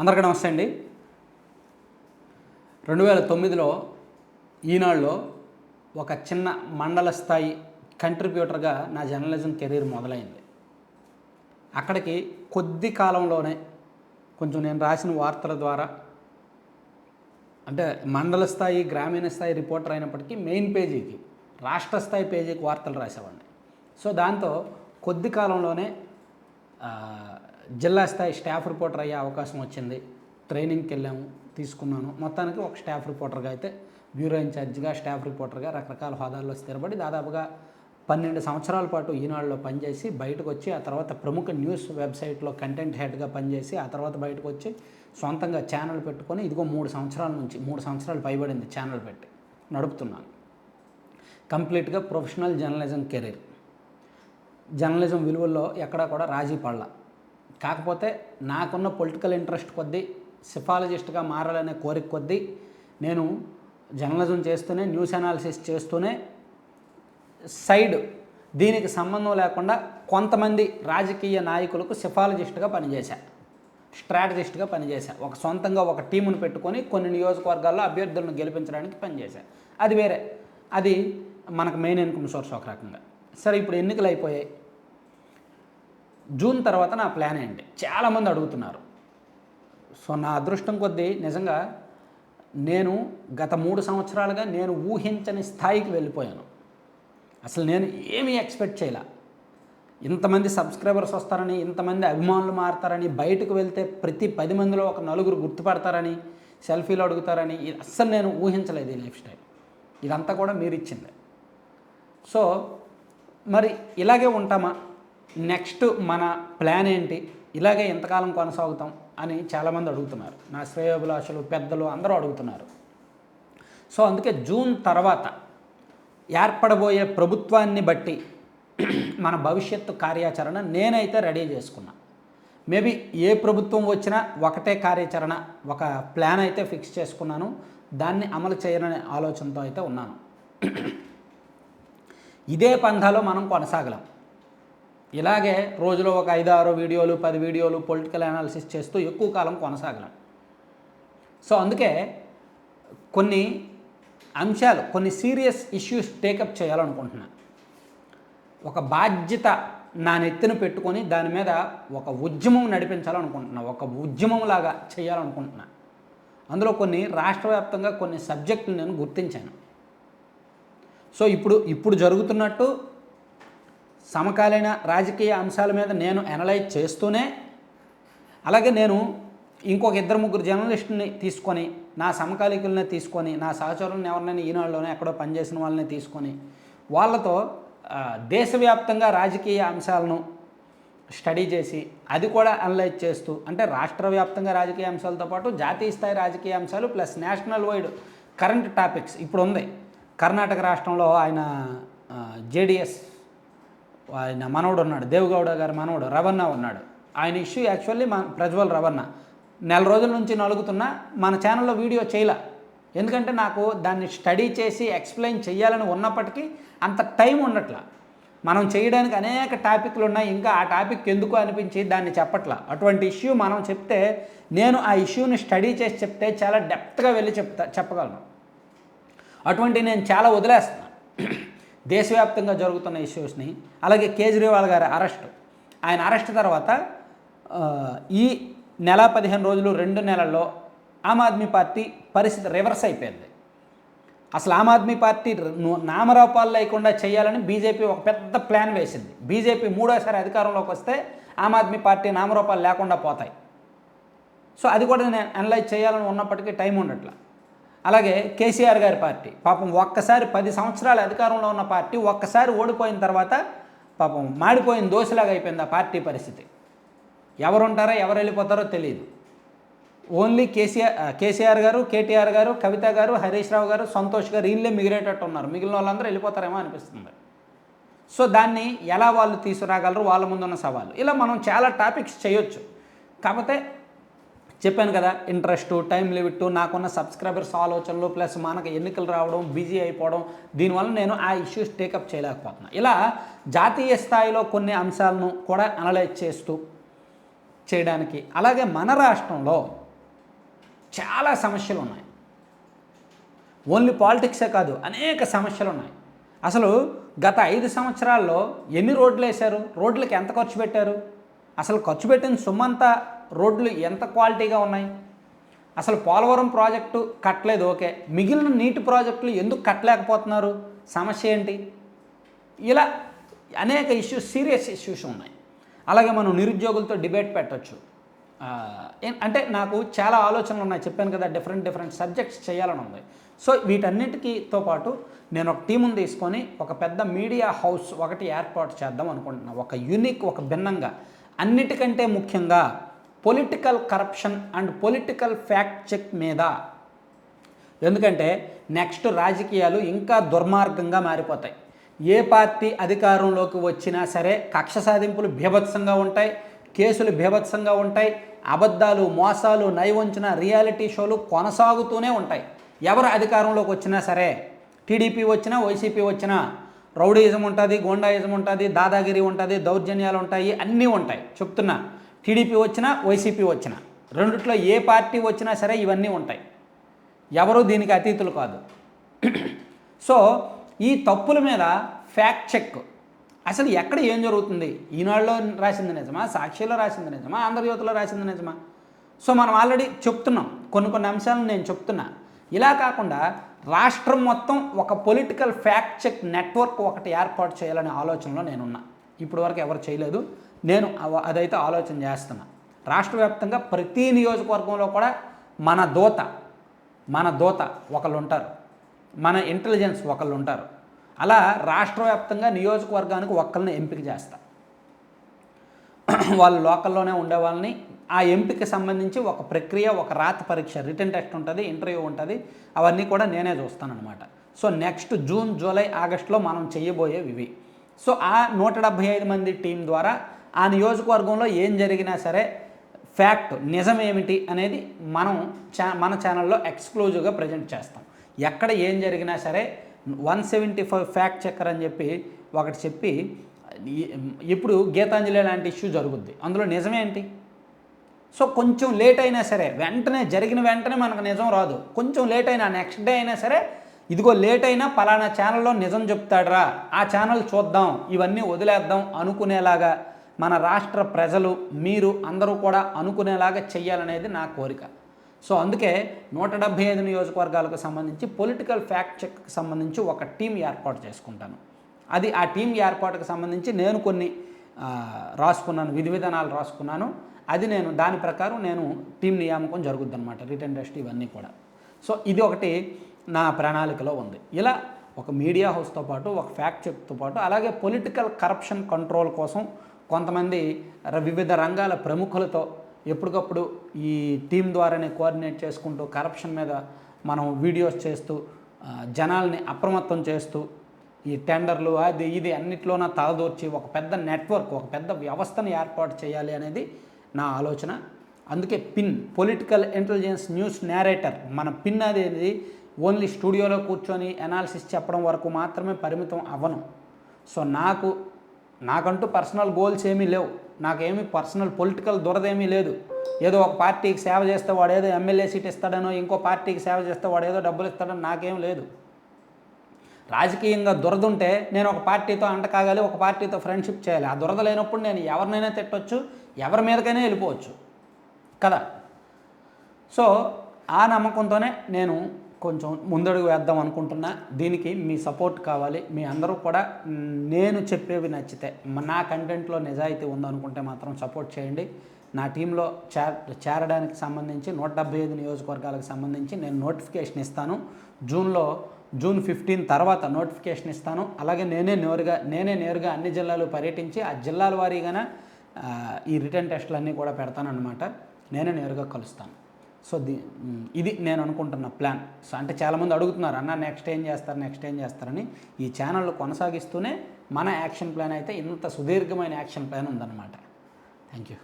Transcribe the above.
అందరికీ నమస్తే అండి. రెండు వేల తొమ్మిదిలో ఈనాడులో ఒక చిన్న మండల స్థాయి కంట్రిబ్యూటర్గా నా జర్నలిజం కెరీర్ మొదలైంది. అక్కడికి కొద్ది కాలంలోనే కొంచెం నేను రాసిన వార్తల ద్వారా అంటే మండల స్థాయి గ్రామీణ స్థాయి రిపోర్టర్ అయినప్పటికీ మెయిన్ పేజీకి రాష్ట్ర స్థాయి పేజీకి వార్తలు రాసేవాడిని. సో దాంతో కొద్ది కాలంలోనే జిల్లా స్థాయి స్టాఫ్ రిపోర్టర్ అయ్యే అవకాశం వచ్చింది. ట్రైనింగ్కి వెళ్ళాము తీసుకున్నాను. మొత్తానికి ఒక స్టాఫ్ రిపోర్టర్గా అయితే బ్యూరో ఇన్ఛార్జిగా స్టాఫ్ రిపోర్టర్గా రకరకాల హోదాల్లో స్థిరపడి దాదాపుగా పన్నెండు సంవత్సరాల పాటు ఈనాడులో పనిచేసి బయటకు వచ్చి ఆ తర్వాత ప్రముఖ న్యూస్ వెబ్సైట్లో కంటెంట్ హెడ్గా పనిచేసి ఆ తర్వాత బయటకు వచ్చి సొంతంగా ఛానల్ పెట్టుకొని ఇదిగో మూడు సంవత్సరాల నుంచి మూడు సంవత్సరాలు పైబడింది ఛానల్ పెట్టి నడుపుతున్నాను. కంప్లీట్గా ప్రొఫెషనల్ జర్నలిజం కెరీర్. జర్నలిజం విలువల్లో ఎక్కడా కూడా రాజీ పడలా. కాకపోతే నాకున్న పొలిటికల్ ఇంట్రెస్ట్ కొద్దీ సిఫాలజిస్ట్గా మారాలనే కోరిక కొద్దీ నేను జర్నలిజం చేస్తూనే న్యూస్ అనాలిసిస్ చేస్తూనే సైడ్ దీనికి సంబంధం లేకుండా కొంతమంది రాజకీయ నాయకులకు సిఫాలజిస్ట్గా పనిచేశా. స్ట్రాటజిస్ట్గా పనిచేశా. ఒక సొంతంగా ఒక టీమును పెట్టుకొని కొన్ని నియోజకవర్గాల్లో అభ్యర్థులను గెలిపించడానికి పనిచేశా. అది వేరే. అది మనకు మెయిన్ ఇన్కమ్ సోర్స్ ఒక రకంగా. సరే ఇప్పుడు ఎన్నికలు అయిపోయాయి. జూన్ తర్వాత నా ప్లాన్ ఏంటి? చాలామంది అడుగుతున్నారు. సో నా అదృష్టం కొద్దీ నిజంగా నేను గత మూడు సంవత్సరాలుగా నేను ఊహించని స్థాయికి వెళ్ళిపోయాను. అసలు నేను ఏమీ ఎక్స్పెక్ట్ చేయలే. ఇంతమంది సబ్స్క్రైబర్స్ వస్తారని ఇంతమంది అభిమానులు మారుతారని బయటకు వెళ్తే ప్రతి పది మందిలో ఒక నలుగురు గుర్తుపడతారని సెల్ఫీలు అడుగుతారని ఇది అస్సలు నేను ఊహించలేదు ఈ లైఫ్ స్టైల్. ఇదంతా కూడా మీరు ఇచ్చింది సో మరి ఇలాగే ఉంటామా? నెక్స్ట్ మన ప్లాన్ ఏంటి? ఇలాగే ఎంతకాలం కొనసాగుతాం అని చాలామంది అడుగుతున్నారు. నా శ్రేయోభిలాషులు పెద్దలు అందరూ అడుగుతున్నారు. సో అందుకే జూన్ తర్వాత ఏర్పడబోయే ప్రభుత్వాన్ని బట్టి మన భవిష్యత్తు కార్యాచరణ నేనైతే రెడీ చేసుకున్నా. మేబీ ఏ ప్రభుత్వం వచ్చినా ఒకటే కార్యాచరణ ఒక ప్లాన్ అయితే ఫిక్స్ చేసుకున్నాను. దాన్ని అమలు చేయాలనే ఆలోచనతో అయితే ఉన్నాను. ఇదే పంథాలో మనం కొనసాగలం. ఇలాగే రోజులో ఒక ఐదు ఆరు వీడియోలు పది వీడియోలు పొలిటికల్ అనాలిసిస్ చేస్తూ ఎక్కువ కాలం కొనసాగలం. సో అందుకే కొన్ని అంశాలు కొన్ని సీరియస్ ఇష్యూస్ టేకప్ చేయాలనుకుంటున్నా. ఒక బాధ్యత నా నెత్తిన పెట్టుకొని దాని మీద ఒక ఉద్యమం నడిపించాలనుకుంటున్నా ఒక ఉద్యమంలాగా చేయాలనుకుంటున్నా. అందులో కొన్ని రాష్ట్ర వ్యాప్తంగా కొన్ని సబ్జెక్టులు నేను గుర్తించాను. సో ఇప్పుడు ఇప్పుడు జరుగుతున్నట్టు సమకాలీన రాజకీయ అంశాల మీద నేను అనలైజ్ చేస్తూనే అలాగే నేను ఇంకొక ఇద్దరు ముగ్గురు జర్నలిస్టుని తీసుకొని నా సమకాలీకులనే తీసుకొని నా సహచరులను ఎవరినైనా ఈనాడులోనే ఎక్కడో పనిచేసిన వాళ్ళని తీసుకొని వాళ్ళతో దేశవ్యాప్తంగా రాజకీయ అంశాలను స్టడీ చేసి అది కూడా అనలైజ్ చేస్తూ అంటే రాష్ట్ర వ్యాప్తంగా రాజకీయ అంశాలతో పాటు జాతీయ స్థాయి రాజకీయ అంశాలు plus national wide current topics ఇప్పుడు ఉంది కర్ణాటక రాష్ట్రంలో ఆయన జేడిఎస్ ఆయన మనవడు ఉన్నాడు దేవగౌడ గారి మనవడు రవణ ఉన్నాడు. ఆయన ఇష్యూ యాక్చువల్లీ మన ప్రజ్వల్ రవణ నెల రోజుల నుంచి నలుగుతున్నా మన ఛానల్లో వీడియో చేయలే. ఎందుకంటే నాకు దాన్ని స్టడీ చేసి ఎక్స్ప్లెయిన్ చేయాలని ఉన్నప్పటికీ అంత టైం ఉండట్లా. మనం చేయడానికి అనేక టాపిక్లు ఉన్నాయి ఇంకా ఆ టాపిక్ ఎందుకు అనిపించి దాన్ని చెప్పట్లా. అటువంటి ఇష్యూ మనం చెప్తే నేను ఆ ఇష్యూని స్టడీ చేసి చెప్తే చాలా డెప్త్గా వెళ్ళి చెప్తా చెప్పగలను. అటువంటి నేను చాలా వదిలేస్తున్నాను దేశవ్యాప్తంగా జరుగుతున్న ఇష్యూస్ని అలాగే కేజ్రీవాల్ గారి అరెస్ట్. ఆయన అరెస్ట్ తర్వాత ఈ నెల పదిహేను రోజులు రెండు నెలల్లో ఆమ్ ఆద్మీ పార్టీ పరిస్థితి రివర్స్ అయిపోయింది. అసలు ఆమ్ ఆద్మీ పార్టీ నామరూపాలు లేకుండా చేయాలని బీజేపీ ఒక పెద్ద ప్లాన్ వేసింది. బీజేపీ మూడోసారి అధికారంలోకి వస్తే ఆమ్ ఆద్మీ పార్టీ నామరూపాలు లేకుండా పోతాయి. సో అది కూడా నేను అనలైజ్ చేయాలని ఉన్నప్పటికీ టైం ఉండట్లా. అలాగే కేసీఆర్ గారి పార్టీ. పాపం ఒక్కసారి పది సంవత్సరాలు అధికారంలో ఉన్న పార్టీ ఒక్కసారి ఓడిపోయిన తర్వాత పాపం మాడిపోయిన దోశలాగా అయిపోయింది ఆ పార్టీ పరిస్థితి. ఎవరు ఉంటారో ఎవరు వెళ్ళిపోతారో తెలియదు ఓన్లీ కేసీఆర్ కేసీఆర్ గారు కేటీఆర్ గారు కవిత గారు హరీష్ రావు గారు సంతోష్ గారు వీళ్ళే మిగిలేటట్టు ఉన్నారు. మిగిలిన వాళ్ళందరూ వెళ్ళిపోతారేమో అనిపిస్తుంది సో దాన్ని ఎలా వాళ్ళు తీసుకురాగలరు? వాళ్ళ ముందున్న సవాలు. ఇలా మనం చాలా టాపిక్స్ చేయొచ్చు. కాకపోతే చెప్పాను కదా ఇంట్రెస్ట్ టైం లిమిట్ నాకున్న సబ్స్క్రైబర్స్ ఆలోచనలు ప్లస్ మనకు ఎన్నికలు రావడం బిజీ అయిపోవడం దీనివల్ల నేను ఆ ఇష్యూస్ టేకప్ చేయలేకపోతున్నాను ఇలా జాతీయ స్థాయిలో కొన్ని అంశాలను కూడా అనలైజ్ చేస్తూ చేయడానికి అలాగే మన రాష్ట్రంలో చాలా సమస్యలు ఉన్నాయి. ఓన్లీ పాలిటిక్సే కాదు అనేక సమస్యలు ఉన్నాయి. అసలు గత ఐదు సంవత్సరాల్లో ఎన్ని రోడ్లు వేశారు? రోడ్లకి ఎంత ఖర్చు పెట్టారు? అసలు ఖర్చు పెట్టిన సొమ్మంతా రోడ్లు ఎంత క్వాలిటీగా ఉన్నాయి? అసలు పోలవరం ప్రాజెక్టు కట్టలేదు ఓకే. మిగిలిన నీటి ప్రాజెక్టులు ఎందుకు కట్టలేకపోతున్నారు? సమస్య ఏంటి? ఇలా అనేక ఇష్యూస్ సీరియస్ ఇష్యూస్ ఉన్నాయి. అలాగే మనం నిరుద్యోగులతో డిబేట్ పెట్టవచ్చు అంటే నాకు చాలా ఆలోచనలు ఉన్నాయి. చెప్పాను కదా డిఫరెంట్ డిఫరెంట్ సబ్జెక్ట్స్ చేయాలని ఉంది. సో వీటన్నిటికీతో పాటు నేను ఒక టీముని తీసుకొని ఒక పెద్ద మీడియా హౌస్ ఒకటి ఏర్పాటు చేద్దాం అనుకుంటున్నాను ఒక యూనిక్ ఒక భిన్నంగా. అన్నిటికంటే ముఖ్యంగా political corruption and political fact check మీద. ఎందుకంటే నెక్స్ట్ రాజకీయాలు ఇంకా దుర్మార్గంగా మారిపోతాయి. ఏ పార్టీ అధికారంలోకి వచ్చినా సరే కక్ష సాధింపులు బీభత్సంగా ఉంటాయి కేసులు బీభత్సంగా ఉంటాయి అబద్ధాలు మోసాలు నైవంచన రియాలిటీ షోలు కొనసాగుతూనే ఉంటాయి. ఎవరు అధికారంలోకి వచ్చినా సరే టీడీపీ వచ్చినా వైసీపీ వచ్చినా రౌడీయిజం ఉంటుంది గోండాయిజం ఉంటుంది దాదాగిరి ఉంటుంది దౌర్జన్యాలు ఉంటాయి అన్నీ ఉంటాయి. చెప్తున్నా టీడీపీ వచ్చినా వైసీపీ వచ్చినా రెండిట్లో ఏ పార్టీ వచ్చినా సరే ఇవన్నీ ఉంటాయి. ఎవరు దీనికి అతీతులు కాదు. సో ఈ తప్పుల మీద ఫ్యాక్ట్ చెక్. అసలు ఎక్కడ ఏం జరుగుతుంది? ఈనాడులో రాసింది నిజమా? సాక్షిలో రాసింది నిజమా? ఆంధ్రజ్యోతిలో రాసింది నిజమా? సో మనం ఆల్రెడీ చెప్తున్నాం. కొన్ని కొన్ని అంశాలను నేను చెప్తున్నా. ఇలా కాకుండా రాష్ట్రం మొత్తం ఒక పొలిటికల్ ఫ్యాక్ట్ చెక్ నెట్వర్క్ ఒకటి ఏర్పాటు చేయాలనే ఆలోచనలో నేనున్నా. ఇప్పటివరకు ఎవరు చేయలేదు. నేను అదైతే ఆలోచన చేస్తున్నా. రాష్ట్ర వ్యాప్తంగా ప్రతి నియోజకవర్గంలో కూడా మన దోత మన దోత ఒకళ్ళు ఉంటారు మన ఇంటెలిజెన్స్ ఒకళ్ళు ఉంటారు అలా రాష్ట్ర వ్యాప్తంగా నియోజకవర్గానికి ఒక్కరిని ఎంపిక చేస్తా. వాళ్ళు లోకల్లోనే ఉండే వాళ్ళని ఆ ఎంపిక సంబంధించి ఒక ప్రక్రియ ఒక రాత పరీక్ష రిటర్న్ టెస్ట్ ఉంటుంది ఇంటర్వ్యూ ఉంటుంది అవన్నీ కూడా నేనే చూస్తానన్నమాట. సో నెక్స్ట్ జూన్ జూలై ఆగస్టులో మనం చేయబోయేవి ఇవి. సో ఆ నూట డెబ్భై ఐదు మంది టీం ద్వారా ఆ నియోజకవర్గంలో ఏం జరిగినా సరే ఫ్యాక్ట్ నిజం ఏమిటి అనేది మనం చా మన ఛానల్లో ఎక్స్క్లూజివ్గా ప్రజెంట్ చేస్తాం. ఎక్కడ ఏం జరిగినా సరే one seventy five fact checker అని చెప్పి ఒకటి చెప్పి ఇప్పుడు గీతాంజలి లాంటి ఇష్యూ జరుగుద్ది. అందులో నిజమేంటి సో కొంచెం లేట్ అయినా సరే వెంటనే జరిగిన వెంటనే మనకు నిజం రాదు. కొంచెం లేట్ అయినా నెక్స్ట్ డే అయినా సరే ఇదిగో లేట్ అయినా పలానా ఛానల్లో నిజం చెప్తాడురా ఆ ఛానల్ చూద్దాం ఇవన్నీ వదిలేద్దాం అనుకునేలాగా మన రాష్ట్ర ప్రజలు మీరు అందరూ కూడా అనుకునేలాగా చెయ్యాలనేది నా కోరిక. సో అందుకే నూట డెబ్భై ఐదు నియోజకవర్గాలకు సంబంధించి పొలిటికల్ ఫ్యాక్ట్ చెక్కి సంబంధించి ఒక టీం ఏర్పాటు చేసుకుంటాను. అది ఆ టీం ఏర్పాటుకు సంబంధించి నేను కొన్ని రాసుకున్నాను విధి విధానాలు రాసుకున్నాను. అది నేను దాని ప్రకారం నేను టీం నియామకం జరుగుద్ది అనమాట రిటర్న్ టెస్ట్ ఇవన్నీ కూడా. సో ఇది ఒకటి నా ప్రణాళికలో ఉంది. ఇలా ఒక మీడియా హౌస్తో పాటు ఒక ఫ్యాక్ట్ చెక్తో పాటు అలాగే పొలిటికల్ కరప్షన్ కంట్రోల్ కోసం కొంతమంది వివిధ రంగాల ప్రముఖులతో ఎప్పటికప్పుడు ఈ టీం ద్వారానే కోఆర్డినేట్ చేసుకుంటూ కరప్షన్ మీద మనం వీడియోస్ చేస్తూ జనాల్ని అప్రమత్తం చేస్తూ ఈ టెండర్లు అది ఇది అన్నిట్లోన తలదూర్చి ఒక పెద్ద నెట్వర్క్ ఒక పెద్ద వ్యవస్థను ఏర్పాటు చేయాలి అనేది నా ఆలోచన. అందుకే PIN political intelligence news narrator మన పిన్ అనేది ఓన్లీ స్టూడియోలో కూర్చొని అనాలిసిస్ చెప్పడం వరకు మాత్రమే పరిమితం అవ్వను. సో నాకు నాకంటూ పర్సనల్ గోల్స్ ఏమీ లేవు. నాకేమీ పర్సనల్ పొలిటికల్ దురదేమీ లేదు. ఏదో ఒక పార్టీకి సేవ చేస్తే వాడు ఏదో ఎమ్మెల్యే సీట్ ఇస్తాడనో ఇంకో పార్టీకి సేవ చేస్తే వాడు ఏదో డబ్బులు ఇస్తాడని నాకేం లేదు. రాజకీయంగా దురద ఉంటే నేను ఒక పార్టీతో అంట కాగాలి ఒక పార్టీతో ఫ్రెండ్షిప్ చేయాలి. ఆ దురద లేనప్పుడు నేను ఎవరినైనా తిట్టొచ్చు ఎవరి మీదకైనా వెళ్ళిపోవచ్చు. కదా? సో ఆ నమ్మకంతోనే నేను కొంచెం ముందడుగు వేద్దాం అనుకుంటున్నా. దీనికి మీ సపోర్ట్ కావాలి. మీ అందరూ కూడా నేను చెప్పేవి నచ్చితే నా కంటెంట్లో నిజాయితీ ఉందనుకుంటే మాత్రం సపోర్ట్ చేయండి. నా టీంలో చేరడానికి సంబంధించి నూట డెబ్బై ఐదు నియోజకవర్గాలకు సంబంధించి నేను నోటిఫికేషన్ ఇస్తాను. జూన్లో జూన్ ఫిఫ్టీన్ తర్వాత నోటిఫికేషన్ ఇస్తాను. అలాగే నేనే నేరుగా నేనే నేరుగా అన్ని జిల్లాలు పర్యటించి ఆ జిల్లాల వారీగానే ఈ రిటర్న్ టెస్టులన్నీ కూడా పెడతానన్నమాట. నేనే నేరుగా కలుస్తాను. సో ది ఇది నేను అనుకుంటున్న ప్లాన్. సో అంటే చాలామంది అడుగుతున్నారు అన్న నెక్స్ట్ ఏం చేస్తారు నెక్స్ట్ ఏం చేస్తారని. ఈ ఛానల్ కొనసాగిస్తూనే మన యాక్షన్ ప్లాన్ అయితే ఇంత సుదీర్ఘమైన యాక్షన్ ప్లాన్ ఉందన్నమాట. Thank you.